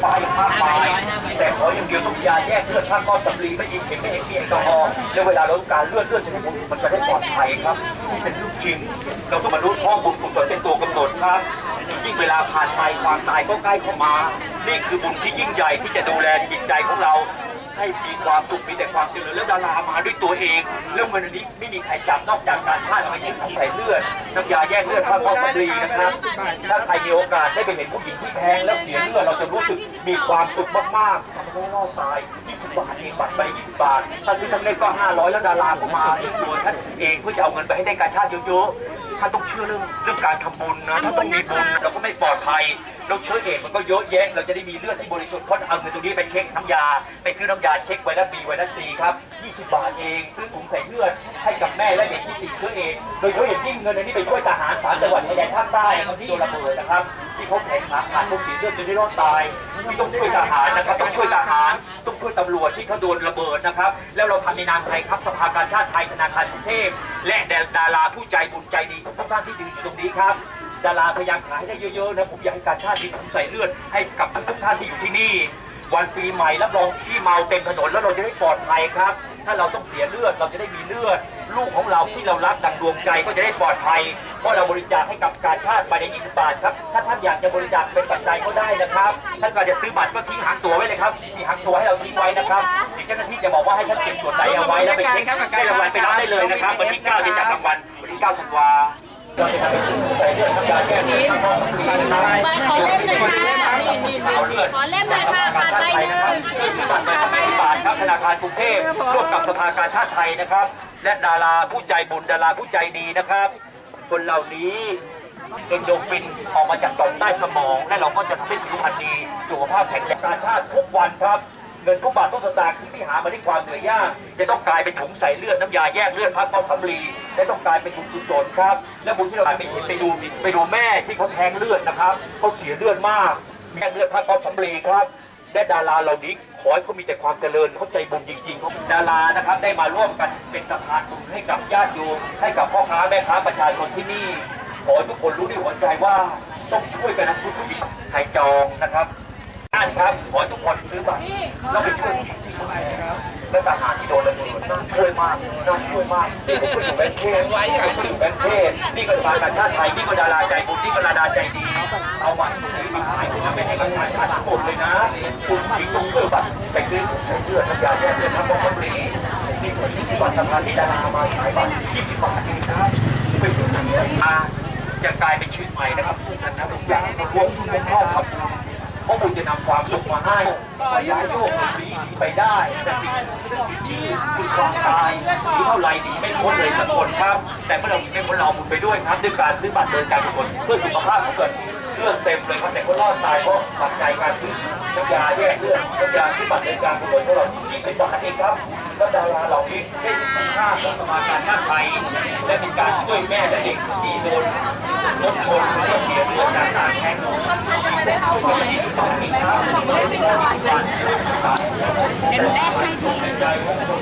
ไฟ้าอย่างมากมายแต่ขออย่างเดียวต้องยาแยกเลือดถ้าก้อนสำลีไม่อิ่มเข็มไม่เอ็กซ์แอลกอฮอล์แล้วเวลาเราการเลือดเลือดจะให้มันจะได้ปลอดภัยครับนี่เป็นเรื่องจริง เราต้องมารู้ข้อมูลกลุ่มตัเป็นตัวกำหนดครับยิ่งเวลาผ่านไปความตายก็ใกล้เข้ามา นี่คือบุญที่ยิ่งใหญ่ที่จะดูแลจิตใจของเรา ให้มีความสุขมีแต่ความเจริญแล้วดารามาด้วยตัวเองเรื่องเงินอันนี้ไม่มีใครจับนอกจากการฆ่าเอาไปใช้ของใส่เลือดน้ำยาแยกเลือดข้าวข้าวสำลีนะครับ ถ้าใครมีโอกาสได้ไปเห็นผู้หญิงที่แพงแล้วเสียเลือดเราจะรู้สึกมีความสุขมากๆ ทำให้รอดตาย20บาทเองบัตรไป20บาทถ้าซื้อทั้งเล่มก็ 500 แล้วดาราก็มาอีกตัวท่านเองเพื่อจะเอาเงินไปให้ได้การชาติเยอะๆท่านต้องเชื่อเรื่องเรื่องการทำบุญนะถ้าต้องมีบุญเราก็ไม่ปลอดภัยเราเชื้อเอกมันก็เยอะแยะ เราจะได้มีเลือดที่บริสุทธิ์เพราะเอาเงินตรงนี้ไปเช็คน้ำยา ไปซื้อน้ำยาเช็คไวรัสบีไวรัสซีครับ 20 บาทเองซื้อถุงใส่เลือดให้กับแม่และเด็กที่ติดเชื้อเอง โดยเฉพาะอย่างยิ่งเงินอันนี้ไปช่วยทหารสามจังหวัดชายแดนภาคใต้ที่โดนระเบิดนะครับ ที่เขาแข่งขาขาดพวกสีเลือดจนได้รอดตายที่ต้องช่วยทหารนะครับต้องช่วยทหารต้องช่วยตำรวจที่เขาโดนระเบิดนะครับ แล้วเราทำในนามใครครับสภากาชาติไทยธนาคารกรุงเทพและดาราผู้ใจบุญใจดีทุกท่านที่ยืนอยู่ตรงนี้ครับดาราพยายามขายได้เยอะๆนะผมอยากให้การชาติมีถุงใส่เลือดให้กับทุกท่านที่อยู่ที่นี่ วันปีใหม่รับรองที่เมาเต็มถนนแล้วเราจะได้ปลอดภัยครับ ถ้าเราต้องเสียเลือดเราจะได้มีเลือด ลูกของเราที่เรารักดังดวงใจก็จะได้ปลอดภัย เพราะเราบริจาคให้กับการชาติไปใน 20 บาทครับ ถ้าท่านอยากจะบริจาคเป็นปัจจัยก็ได้นะครับ ท่านก็จะซื้อบัตรก็ทิ้งหางตัวไว้เลยครับมีหางตัวให้เราทิ้งไว้นะครับเดี๋ยวเจ้าหน้าที่จะบอกว่าให้ท่านเก็บส่วนใดเอาไว้แล้วไปเช็คได้รางวัลไปรับได้เลยนะครับวันที่ 9 จะจับรางวัลวันที่ 9 ธันวาเราจะทำให้ถุงใส่เลือดน้ำยาแก้เลือดข้าวสารนะครับไปขอเล่มหน่อยค่ะเอาเลือดขอเล่มหน่อยค่ะขาดใบหนึ่ง ธนาคารกรุงเทพร่วมกับสภากาชาติไทยนะครับ และดาราผู้ใจบุญดาราผู้ใจดีนะครับ คนเหล่านี้เอนโดฟินออกมาจากต่อมใต้สมอง และเราก็จะทำให้ผิวพรรณดีสุขภาพแข็งแรงการชาติทุกวันครับเงินทุกบาททุกสตางค์ที่หามาด้วยความเหนื่อยยากจะต้องกลายเป็นถุงใส่เลือดน้ำยาแยกเลือดพักเป้าพับลีและต้องกลายเป็นถุงกุศลครับ และบุญที่เราไปเห็นไปดูไปดูแม่ที่เขาแทงเลือดนะครับเขาเสียเลือดมากแม่เลือดพักเป้าพับลีครับ และดาราเหล่านี้ขอให้เขามีแต่ความเจริญเขาใจบุญจริงๆเขาดารานะครับ ได้มาร่วมกันเป็นสะพานบุญให้กับญาติโยมให้กับพ่อค้าแม่ค้าประชาชนที่นี่ ขอให้ทุกคนรู้ด้วยหัวใจว่าต้องช่วยกันนะคุณผู้หญิงไทยจองนะครับท่านครับ ขอให้ทุกคนซื้อบัตรแล้วไปช่วยผู้หญิงที่เขาแพ้และทหารที่โดนระเบิดน่าช่วยมากน่าช่วยมากนี่ก็คุณอยู่แบงค์เทศนี่ก็คุณอยู่แบงค์เทศ นี่ก็ชาติชาติไทยนี่ก็ดาราใจบุญนี่ก็ดาราใจดีเอาบัตรตรงนี้มาขายคุณไม่ให้ประชาชนทั้งหมดเลยนะ คุณถึงตรงเพื่อบัตรไปซื้อใส่เสื้อสัญญาแน่เสื้อทั้งหมดทั้งหลีนี่คนที่บัตรสภาที่ดารามาขายบัตรที่สิบบาทเองนะไปดูหนังมาจะกลายเป็นชีวิตใหม่นะครับทุกท่านนะทุกอย่างรวมทุกข้อทำบุญ เพราะบุญจะนำความสุขมาให้ย้ายโยกคนดีไปได้แต่สิ่งที่คือความตายหรือเท่าไรดีไม่พ้นเลยสักคนครับ แต่เมื่อเราไม่พ้นเราบุญไปด้วยครับด้วยการซื้อบัตรเดินการกุศลเพื่อสุขภาพของเกิดเลือดเต็มเลยครับแต่คนรอดตายเพราะปัจจัยการซื้อน้ำยาแยกเลือดน้ำยาซื้อบัตรเดินการกุศลของเรา20บาทเองครับแล้วดาราเหล่านี้ได้เห็นคุณค่าของสมาการชาติไทยและเป็นการช่วยแม่และเด็กที่โดนรถชนหรือว่าเสียเลือดจากการแทง